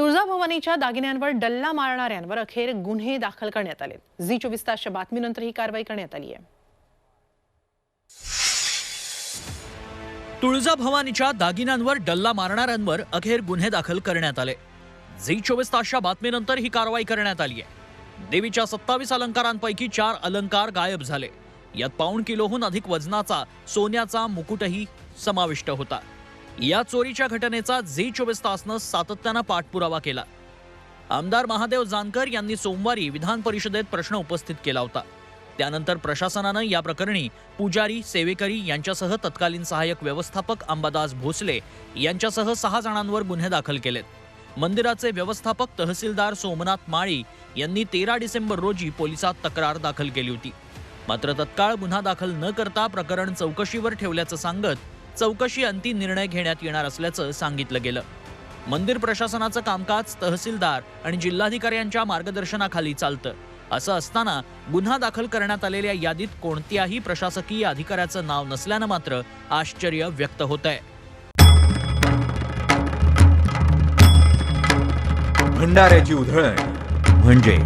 तुळजाभवानीच्या दागिन्यांवर डल्ला मारणाऱ्यांवर अखेर गुन्हे दाखल करण्यात आले. झी चोवीस तासच्या बातमीनंतर ही कारवाई करण्यात आली आहे. तुळजाभवानीच्या दागिन्यांवर डल्ला मारणाऱ्यांवर अखेर गुन्हे दाखल करण्यात आले. झी चोवीस तासच्या बातमीनंतर ही कारवाई करण्यात आली आहे. देवीच्या सत्तावीस अलंकारांपैकी चार अलंकार गायब झाले. यात पाऊण किलोहून अधिक वजनाचा सोन्याचा मुकुटही समाविष्ट होता. या चोरीच्या घटनेचा झी चोवीस तासनं सातत्यानं पाठपुरावा केला. आमदार महादेव जानकर यांनी सोमवारी विधान परिषदेत प्रश्न उपस्थित केला होता. त्यानंतर प्रशासनानं या प्रकरणी पुजारी सेवेकरी यांच्यासह तत्कालीन सहाय्यक व्यवस्थापक अंबादास भोसले यांच्यासह सहा जणांवर गुन्हे दाखल केलेत. मंदिराचे व्यवस्थापक तहसीलदार सोमनाथ माळी यांनी तेरा डिसेंबर रोजी पोलिसात तक्रार दाखल केली होती. मात्र तत्काळ गुन्हा दाखल न करता प्रकरण चौकशीवर ठेवल्याचं सांगत चौकशी अंती निर्णय घेण्यात येणार असल्याचं सांगितलं गेलं. मंदिर प्रशासनाचं कामकाज तहसीलदार आणि जिल्हाधिकाऱ्यांच्या मार्गदर्शनाखाली चालतं. असं असताना गुन्हा दाखल करण्यात आलेल्या यादीत कोणत्याही प्रशासकीय अधिकाऱ्याचं नाव नसल्यानं मात्र आश्चर्य व्यक्त होत आहे भंडाऱ्याची उधळण. म्हणजे?